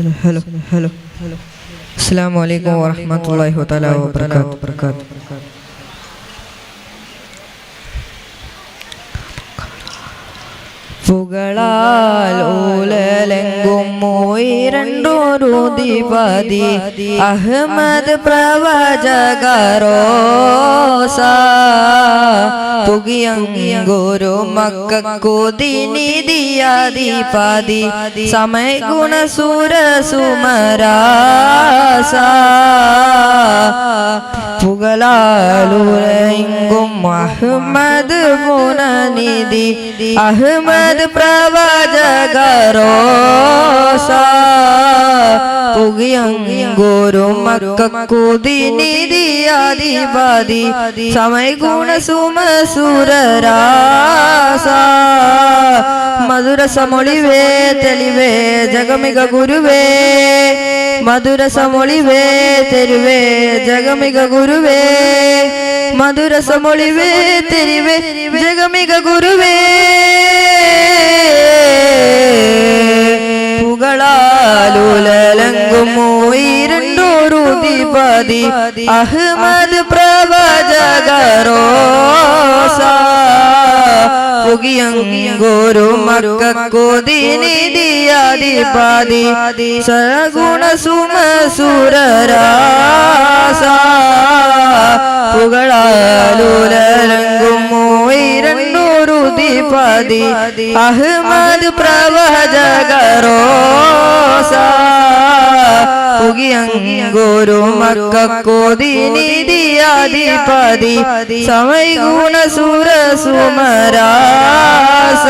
Hello hello hello. അസ്സാം വലൈക്കും വാഹമത്തല്ലാഹി വതആല വബറകാതുഹു പുകളാൽ ഊലലെങ്കും മൂയിരണ്ടൊരു ദിപതി അഹമ്മദ് പ്രവചകരോസ. പുകിയങ്കുരു മക്കുതിനിധിയാദിപതി സമയ ഗുണസുര സുമരാസ പുകളാലുരയെങ്കും അഹമ്മദ് പുനനിധി അഹമ്മദ് പ്രവചകരോസ. പുകിയങ്കുരു മക്കുതിനിധിയാദിപതി മധുരസമൊളിവേ തെളിവേ ജഗമിക ഗുരുവേ. മധുരസമൊളിവേ തെരുവേ ജഗമിക ഗുരുവേ. മധുരസമൊളിവേ തെരുവേ ജഗമിക ഗുരുവേ. മൂയിരണ്ടോരു ദിപതി അഹ്മദ് പ്രവചകരോസ പുകിയങ്കുരു മക്കുതിനിധിയാദിപതി സഗുണ സുമസുരരാസ. പുകളാലുലരങ്കും മൂയിരണ്ടൂരു ദിപതി അഹമ്മദ് പ്രവചകരോസ. പുകിയങ്കുരു മക്കുതിനിധിയാദിപതി സമയ ഗുണ സുര സുമരാസ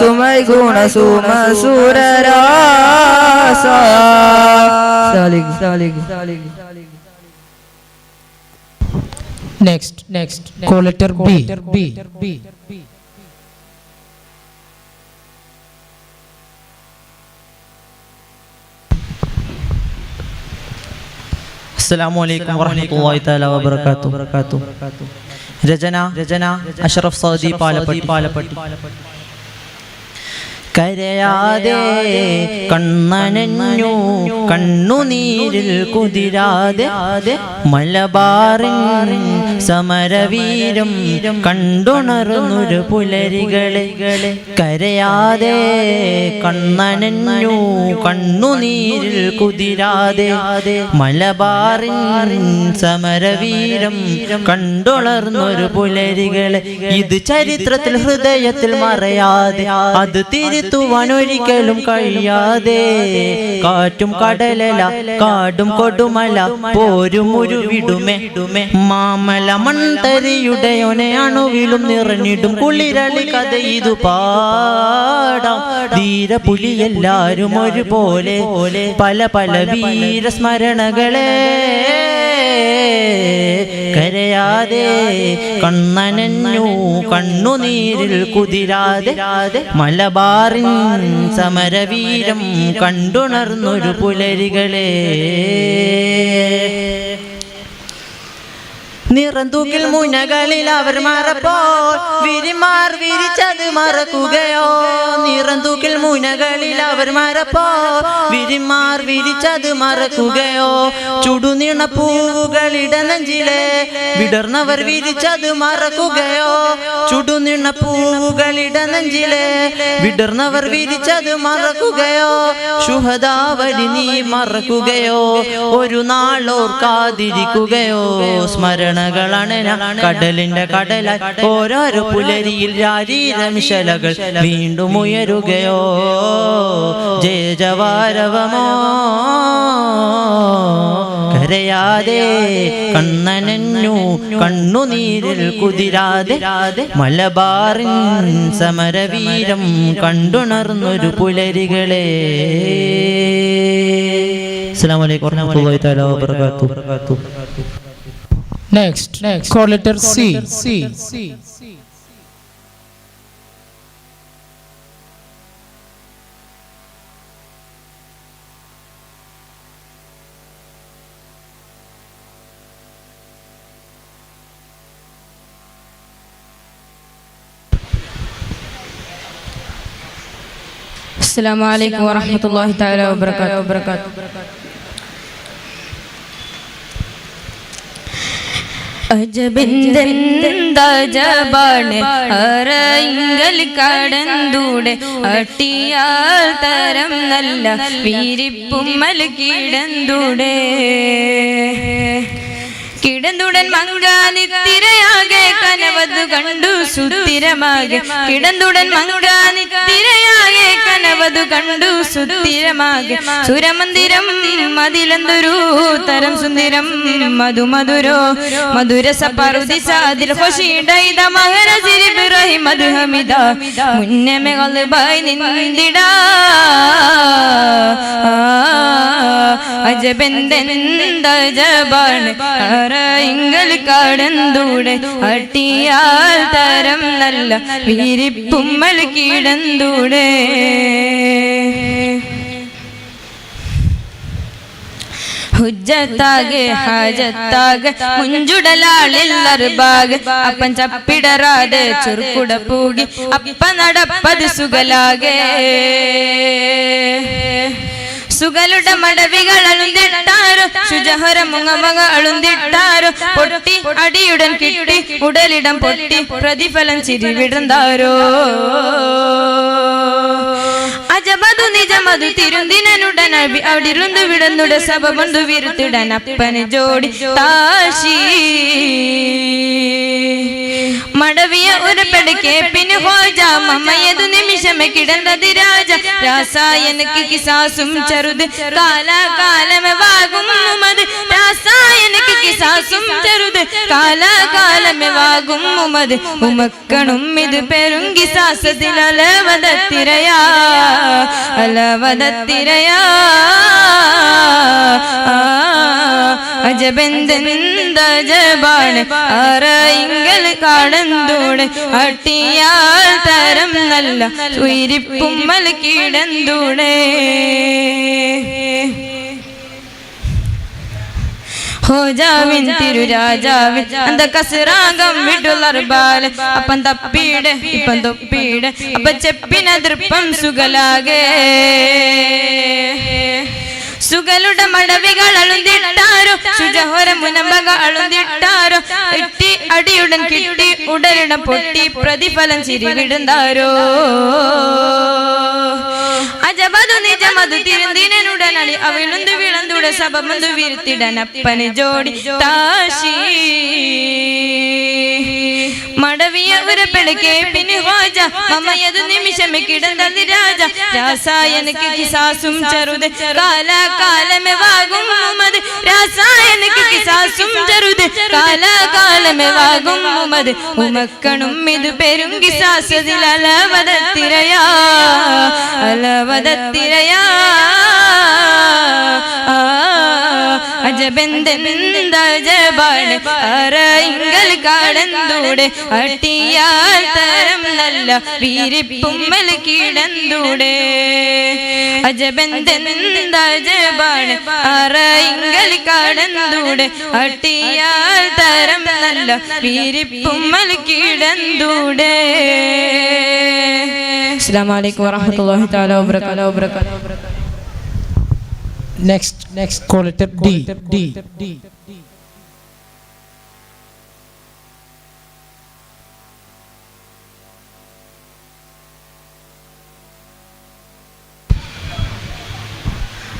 സുമയ ഗുണ Suma സുരരാസ സാലിഗ് സാലിഗ് സാലിഗ്. Next, next, call letter B. B. B. അസ്സലാമു അലൈക്കും വറഹ്മത്തുള്ളാഹി തആല വബറകാത്തു രചന രചന അഷ്റഫ് സൗദി പാലപ്പട്ടി പാലപ്പട്ടി കരയാതെ കണ്ണനഞ്ഞു കണ്ണുനീരിൽ കുതിരാതെ മലബാറിൻ സമരവീരം കണ്ടുണർന്നൊരു പുലരികളെ കരയാതെ കണ്ണനഞ്ഞു കണ്ണുനീരിൽ കുതിരാതെ മലബാറിൻ സമരവീരം കണ്ടുണർന്നൊരു പുലരികളെ ഇത് ചരിത്രത്തിൽ ഹൃദയത്തിൽ മറയാതെ അത് തിരുത്തുവാൻ ഒരിക്കലും കഴിയാതെ. കാറ്റും കടലല കാടും കൊടുമല പോരും ഒരു വിടുമേ മാമല മൺതരിയുടെ അണുവിലും നിറഞ്ഞിടും കുളിരളി കഥ ഇതു പാടാം. ധീരപുലി എല്ലാരും ഒരുപോലെ പോലെ പല പല വീരസ്മരണകളെ കരയാതെ കണ്ണനഞ്ഞു കണ്ണുനീരിൽ കുതിരാതെ മലബാറിൻ സമരവീരം കണ്ടുണർന്നൊരു പുലരികളെ. നിറന്തൂക്കിൽ മുനകളിൽ അവർ മറപ്പോൾ വിരിമാർ വിരിച്ചത് മറക്കുകയോ? നിറന്തൂക്കിൽ മുനകളിൽ അവർ മറപ്പോൾ വിരിമാർ വിരിച്ചത് മറക്കുകയോ? ചുടുനീണ പൂവുകളിട നെഞ്ചിലെ വിടർന്നവർ വിരിച്ചത് മറക്കുകയോ? ചുടുനീണ പൂവുകളിട നെഞ്ചിലെ വിടർന്നവർ വിരിച്ചത് മറക്കുകയോ? ശുഹദാവലി നീ മറക്കുകയോ? ഒരു നാളോർക്കാതിരിക്കുകയോ സ്മരണകളാണ് കടലിന്റെ കടല ഓരോരോ പുലരിയിൽ രാജീരംശലകൾ വീണ്ടും ഉയരുകയോ. ജയ ജവാരവമോ. കരയാതെ കണ്ണനഞ്ഞു കണ്ണുനീരിൽ കുതിരാതെ മലബാറിൻ സമരവീരം കണ്ടുണർന്നൊരു പുലരികളെ. അസ്സലാമു അലൈക്കും വറഹ്മത്തുള്ളാഹി തആല വബറകാതുഹു. Next, Next. call letter C. C. C. C. Assalamualaikum warahmatullahi taala wabarakatuh. അജബിന്ദജബാണ് അറയിങ്കൽ കടന്തൂടെ അട്ടിയാൽ തരം നല്ല വീരിപ്പുമ്മൽ കിടന്തൂടെ. കിടന്തുടൻ മങ്കാനിത്തിരയാകെ കനവത് കണ്ടു സുതിരമാകെ കിടന്തുടൻ മങ്കാനിത്തിരയാകെ കനവത് കണ്ടു സുതിരമാകെ സുരമന്ദിരം മതിലന്തൊരു തരം സുന്ദരം? മധു മധുരോ മധുരസ പറുതി സാദിൽ ഹൊഷിടൈത മഹരസിരി ഇബ്രാഹിം മധു ഹമിദ മുന്നേ മേ ഗൽബായി നിന്ദിടാ അജബെന്തെന്തജബാണ് അറയിങ്കൽ കടന്തൂടെ അട്ടിയാൽ തരം നല്ല വീരിപ്പുമ്മൽ കിടന്തൂടെ. ഹാജത്താകെ മുഞ്ചുടലാളിൽ അറുബാഗ് അപ്പൻ ചപ്പിടറാതെ ചുരുക്കുട പൂകി അപ്പ നടപ്പത് മടവികൾ അളുന്തിട്ടാരോ ശുചഹര മുങ്ങമക അളുന്തിട്ടാരോ പൊട്ടി അടിയുടൻ കിട്ടി ഉടലിടം പൊട്ടി പ്രതിഫലം ചിരിവിടുന്നാരോ അജമതു നിജമതു തിരുന്തിനുടൻ അവിടിരുന്നു വിടുന്നുട സഭ ബന്ധു വിരുത്തിടൻ അപ്പന് ജോടി താശി. മടവിയ ഒരു പെടുക്കെ പിന്നെ ഹോജ മമ്മയതു നിമിഷമേ കിടന്നത് രാജ? രാസായനക്ക് കിസാസും ചെറുത്. കാലാകാലമേ വാകും മുമത് രാസായനക്ക് കിസാസും ചെറുത്. കാലാകാലമേ വാകും മുമത് ഉമക്കണും ഇത് പെരും കിസാസത്തിൽ അലവതത്തിരയാ അലവതത്തിരയാ അജബെന്തെന്തജബാണ് അറയിങ്കൽ കടന്തൂടെ അട്ടിയാൽ തരം നല്ല ഉയിരിപ്പുമ്മൽ കിടന്തൂടെ ഹോജാവിൻ തിരുരാജാവിൻ അന്ത കസറാകം വിടുലർബാൽ. അപ്പം തപ്പീട് ഇപ്പം തൊപ്പീട് അപ്പ ചെപ്പിന ദൃപ്പം സുഗലുടെ മടവികൾ അളുന്തിട്ടാരോ ശുചഹോര മുനമ്പക അളുന്തിട്ടാരോ ഇട്ടി അടിയുടൻ കിട്ടി ഉടലിടം പൊട്ടി പ്രതിഫലം ചിരിവിടുന്നാരോ? അജബതു നിജമതു തിരുന്തിനുടനടി അവിളുന്തു വിളന്തുട സഭമന്തു വിരുത്തിടനപ്പന് ജോടി താശി. മടവിയ ഉരപ്പെടുക്കെ പിന്നെ വാജ മമയതു നിമിഷം കിടന്നത് രാജ? രാസായനക്ക് കിസാസും ചെറുത് കാലാകാലമേ വാകും മുമത് രാസായനക്ക് കിസാസും ചെറുത് കാലാകാലമേ വാകും മുമത് ഉമക്കണും ഇത് പെരും കിസാസതിൽ അലവതത്തിരയാ അലവതത്തിരയാ അജബെന്തെന്തജബാണ് അറയിങ്കൽ കടന്തൂടെ. അട്ടിയാൽ തരം നല്ല വീരിപ്പുമ്മൽ കിടന്തൂടെ. അജബെന്തെന്തജബാണ് അറയിങ്കൽ കടന്തൂടെ. അട്ടിയാൽ തരം നല്ല വീരിപ്പുമ്മൽ കിടന്തൂടെ. അസ്സാം വലൈക്കും വാഹമത്തല്ലാഹി താല വാബർക്കാത്തു വാബർക്കാത്തു Next, next, call D D. D. D.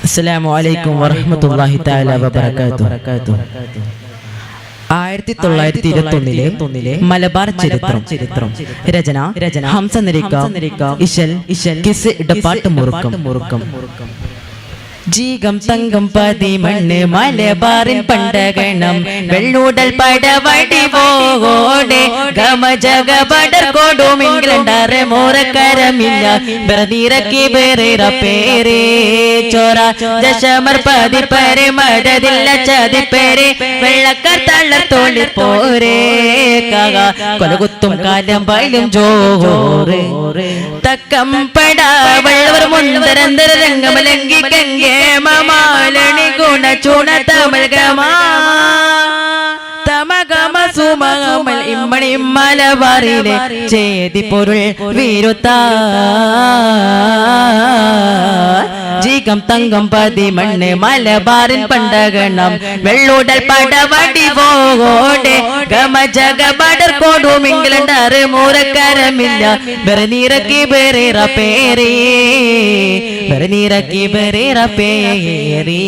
അസ്സലാമു അലൈക്കും വറഹ്മത്തുള്ളാഹി തആല വബറകാതുഹു ആയിരത്തി തൊള്ളായിരത്തി ഇരുപത്തി ഒന്നിലെ മലബാർ ചരിത്രം ചരിത്രം രചന രചന ഹംസ നിരിക്ക ഇശൽ ഇശൽ കിസ് ഇടപ്പാട്ട് മുറുക്കം മുറുക്കം ജീകം തങ്കം പതി മണ്ണ് മലബാറിൻ പണ്ടകണം. വെള്ളൂടൽ പടവടി പോകോടെ ഗമജക ജഗ ബടർ കൊടും ഇംഗ്ലണ്ടറെ മോറക്കരമില്ല. ബറനീറക്കി ബേറേറ പേരേ ചോര ദശമർ പതി പരെ മരതില്ല ചതി പേരെ വെള്ളക്കാർ തള്ളത്തോളി പോരേ. കൊലകുത്തും കാലം പായലും ജോറ് തക്കം പട വെള്ളവർ മുന്തരന്തര രംഗമലങ്കി മമാലണി ഗുണ ചൂണ തമിഴ് സുമകമൽ ഇമ്മണി മലബാറിലെ ചേതി പൊരുൾ വീരുത്ത ജീകം തങ്കം പതി മണ്ണ് മലബാറിൻ പണ്ടകണം. വെള്ളൂടൽ പടവടി പോകോടെ ഗമ ജഗ ബടർ കോടും ഇംഗ്ലണ്ട് അറി മൂരക്കരമില്ല ബെറനീറക്കി ബെറേറ പേരേ വെറുനീരക്കി ബെറേറ പേരേ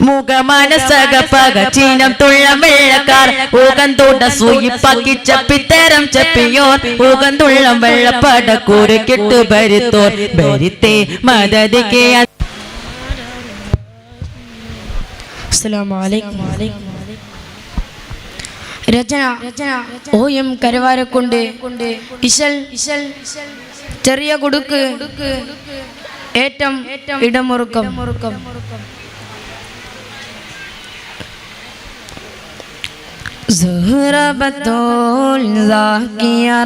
മുഖമാനസകപ്പക ചീനം തുള്ളം വെള്ളക്കാർ ഊകം തോട്ട സൂയിപ്പാക്കി ചപ്പിത്തരം ചപ്പിയോർ. ഊകം തുള്ളം വെള്ളപ്പട കൂര് കെട്ടു ഭരിത്തോർ ഭരിത്തേ രചന രചന. ഓ എം കരുവാരക്കൊണ്ട്. ഇശൽ. ഇശൽ ചെറിയ കുടുക്ക്. ഏറ്റം ഇടമുറുക്കം.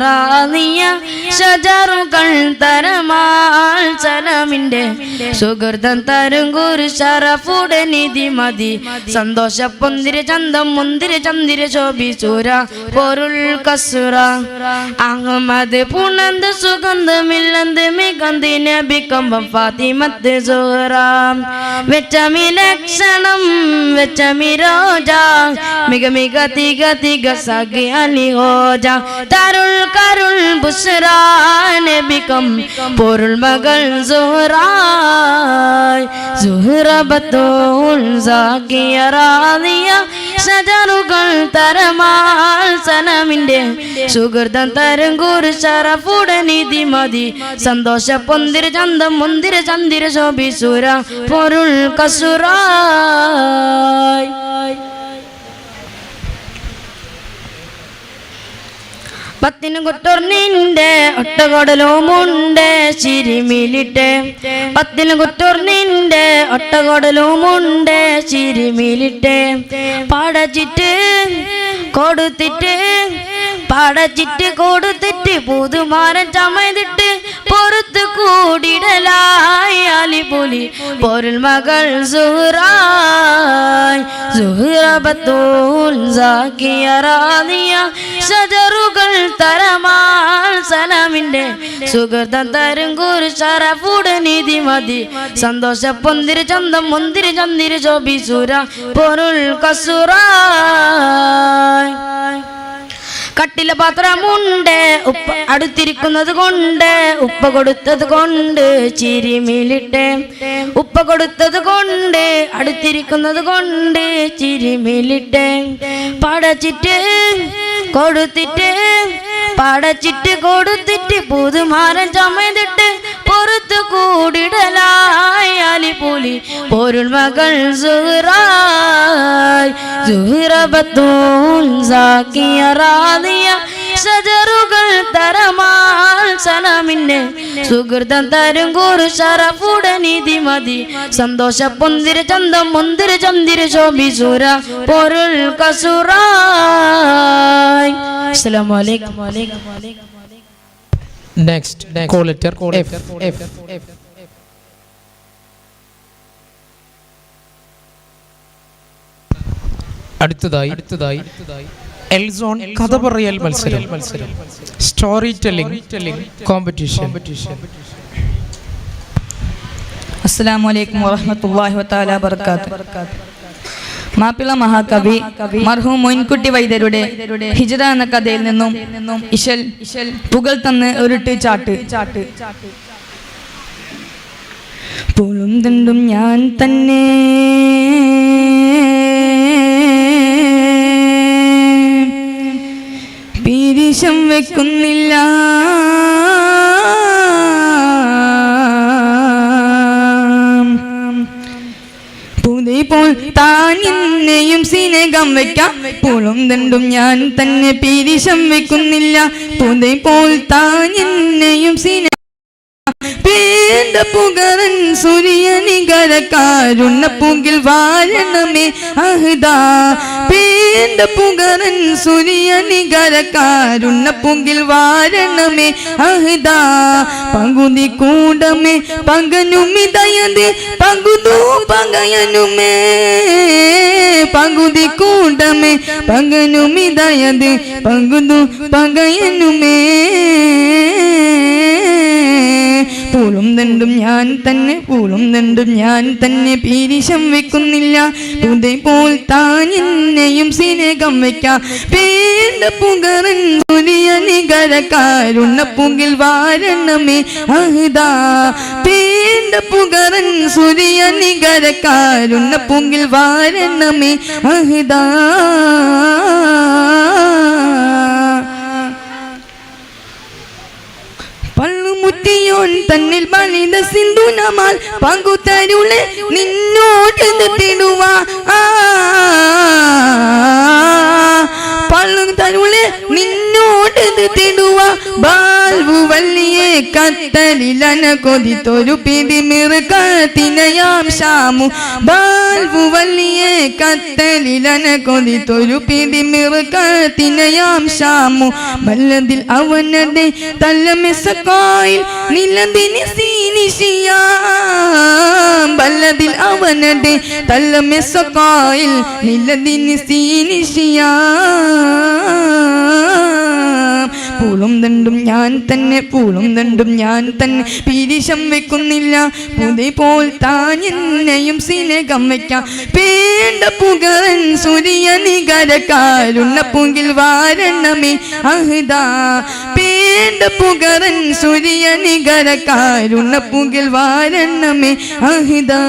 റാദിയ ഷജറുകൾ തരമാൽ സുഹൃതം തരും ശറഫുടെ നിധി മതി. സന്തോഷ പൊന്തിര ചന്തം മുന്തിര ചന്ദിര ശോഭിച്ചൂര പൊരുൾ കസുറ അഹമ്മദ് പുണന്ത് സുഗന്ധമില്ലന്ത് മികന്തി നബിക്കമ്പം ഫാത്തിമത്ത് സുഹറ. വെച്ചമി ലക്ഷണം വെച്ചമി രോജ മിക മിക തിക തിക സഗി അലി ഹോജ തരുൾ കരുൾ ബുസ്റാ നബിക്കം. പൊരുൾ മകൾ സുഹറായ്. സുഹറബത്തോൾ സാക്കിയ റാദിയ ഷജറുകൾ തരമാൽ സനമിന്റെ സുഹൃതം തരും കുരു ശറഫുടെ നിധി മതി. സന്തോഷ പൊന്തിര ചന്തം മുന്തിര ചന്ദിര ശോഭിസുര. പൊരുൾ കസുറായ്. പത്തിന് കുട്ടൂർണിന്റെ ഒട്ടകൊടലുമുണ്ട് ചിരിമിലിട്ട് പത്തിന് നിന്റെ ഒട്ടകൊടലുമുണ്ട് ചിരിമിലിട്ട് പാടച്ചിട്ട് കൊടുത്തിട്ട് പാടച്ചിട്ട് കൊടുത്തിട്ട് പുതുമാരൻ ചമയ്തിട്ട് പുറത്ത് കൂടിടലായി അലിപുലി പൊരുൾ മകൾ സുഹറായി. സുഹറബത്തൂൽ സാക്കിയറാനിയ ഷജറുകൾ തരമാൽ സലാമിന്റെ സുഹൃതം തരും കുരു പൂട് നീതി മതി. സന്തോഷ പൊന്തിര ചന്തം മുന്തിരി ചന്തിരി ചോബി സുര പൊരുൾ കസുറായ്. കട്ടില പാത്രമുണ്ട് ഉപ്പ അടുത്തിരിക്കുന്നത് കൊണ്ട് ഉപ്പ കൊടുത്തത് കൊണ്ട് ചിരിമിലിട്ട്. ഉപ്പ കൊടുത്തത് കൊണ്ട് അടുത്തിരിക്കുന്നത് കൊണ്ട് ചിരിമിലിട്ട്. പടച്ചിട്ട് കൊടുത്തിട്ട് പടച്ചിട്ട് കൊടുത്തിട്ട് പുതുമാരൻ ചമയതിട്ട് പുറത്ത് കൂടിടലായി അലിപുലി പൊരുൾ മകൾ ഷജറുകൾ തരമാൽ സനമിന്നെ സുഹൃതം തരും കൂറു ശറഫുടെ നിധി മതി. സന്തോഷ പുന്തിര ചന്തം മുന്തിര ചന്തിര ശോഭിസുര പൊരുൾ കസുറായ്. അസ്സലാമു അലൈക്കും. Next call letter F F അടുത്തതായി അടുത്തതായി എൽസോൺ കഥ പറയൽ മത്സരം. മത്സരം. Story telling telling competition competition അസ്സലാമു അലൈക്കും വറഹ്മത്തുള്ളാഹി വതആല ബർക്കാത്ത് മാപ്പിള മഹാകവി മർഹു മൊയിൻകുട്ടി വൈദ്യരുടെ ഹിജറ എന്ന കഥയിൽ നിന്നും ഇശൽ ഇശൽ പുകൾ തന്ന് ഉരുട്ട് ചാട്ട് ചാട്ട്. പുളും തണ്ടും ഞാൻ തന്നെ. പീരിശം വെക്കുന്നില്ല. പോൽ താൻ എന്നെയും സ്നേഹം വെക്കാം. പോളും തണ്ടും ഞാൻ തന്നെ പീരിശം വെക്കുന്നില്ല. പോൽ താൻ എന്നെയും സിന പേണ്ട പുകരൻ സൂര്യനികരക്കാരുണ്ണ പൂങ്കിൽ വാഴണമേ അഹ്ദാ. പേന്റെ പേണ്ട പുകറൻ സൂര്യനികരക്കാരുണ്ണ പുങ്കിൽ വാരണമേ അഹദാ. പകുതി കൂടമേ പങ്കനുമിതയത് പങ്കുതു പങ്കയനുമേ പങ്കുതി കൂടമേ പങ്കനുമിതയത് പങ്കുതു പകയനുമേ പൂളും തണ്ടും ഞാൻ തന്നെ പൂളും തണ്ടും ഞാൻ തന്നെ പീരിശം വെക്കുന്നില്ല. പുതൈ പോൽ താൻ എന്നെയും സ്നേഹം വെക്കാം. പേണ്ട പുകറൻ സൂര്യനികരക്കാരുണ്ണ പുകിൽ വാരണമേ അഹദാ. പേണ്ട പുകറൻ സൂര്യനികരക്കാരുണ്ണ പുകിൽ വാരണമേ അഹദാ. തന്നിൽ പണിത സിന്ധുനമാൽ പങ്കുതരുളെ നിന്നോട് ആ പള്ളു തരുളെ നിന്നോട് തിടുവ. ബാൽവു വല്ലിയെ കത്തലിലന കൊതിത്തൊരു പിടിമിറുകത്തിനയാം ശാമു. ബാൽവു വല്ലിയെ കത്തലിലന കൊതിത്തൊരു പിടിമിറുകത്തിനയാം ശാമു. വല്ലതിൽ അവനതെ തല്ലമെസക്കായിൽ നിലതിനി സീനിഷിയാം. വല്ലതിൽ അവനതെ തല്ലമെസക്കായിൽ നിലതിനി സീനിഷിയാം. പൂളും തണ്ടും ഞാൻ തന്നെ പൂളും തണ്ടും ഞാൻ തന്നെ. പീരിശം വെക്കുന്നില്ല പുതി പോൽ താൻ എന്നെയും സിനകം വെക്കാം. പേണ്ട പുകറൻ സൂര്യനികരക്കാരുണ്ണ പുകിൽ വാരണമേ അഹ്ദാ. പേണ്ട പുകറൻ സൂര്യനികരക്കാരുണ്ണ പുകിൽ വാരണമേ അഹദാ.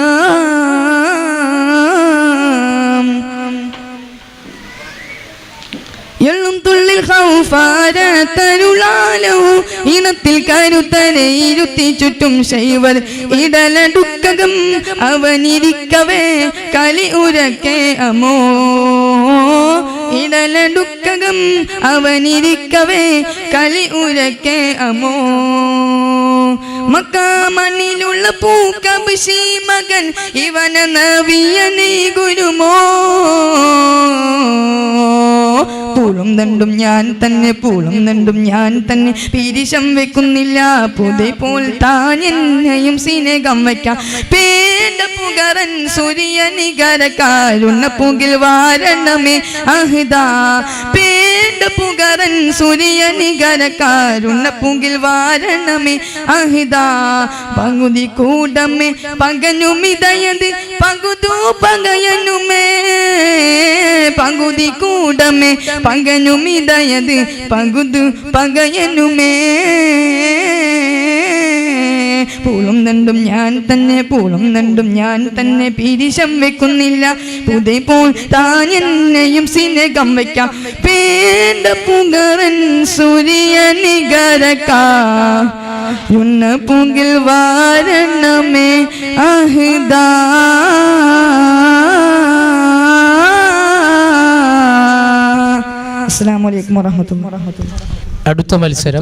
എള്ളും തുള്ളിൽ ഹൗഫാരത്തരുളാലോ. ഇനത്തിൽ കരുത്തനെ ഇരുത്തി ചുറ്റും ശൈവർ ഇടലടുക്കകം അവനിരിക്കവേ കലി ഉരക്കെ അമോ. ഇടലടുക്കകം അവനിരിക്കവേ കലി ഉരക്കെ അമോ. മക്കാമണ്ണിലുള്ള പൂക്കബിഷി മകൻ ഇവന നവിയനെ ഗുരുമോ. പൂളും തണ്ടും ഞാൻ തന്നെ പൂളും തണ്ടും ഞാൻ തന്നെ. പീരിശം വെക്കുന്നില്ല പുതൈ പോൽ താൻ എന്നെയും സിനകം വയ്ക്കാം. പേണ്ട പുകറൻ സൂര്യനികരക്കാരുണ്ണ പുകിൽ വാരണമേ അഹ്ദാ പേണ്ട പുകറൻ സൂര്യനികരക്കാരുണ്ണ പുകിൽ വാരണമേ അഹ്ദാ പകുതി കൂടമേ പകനുമിതയത് പകുതു പകയനുമേ. പകുതി കൂടമേ പകനുമിതയത് പകുതു പകയനുമേ പൂളും തണ്ടും ഞാൻ തന്നെ പൂളും തണ്ടും ഞാൻ തന്നെ പിരിശം വെക്കുന്നില്ല. പുതൈ പോൽ താൻ എന്നെയും സിനകം വയ്ക്കാം പേണ്ട പുകറൻ സൂര്യ യുന്ന പുകിൽ വാരണമേ അഹിതാ അസ്സലാമു അലൈക്കും വറഹ്മത്തുള്ളാഹി. അടുത്ത മത്സരം.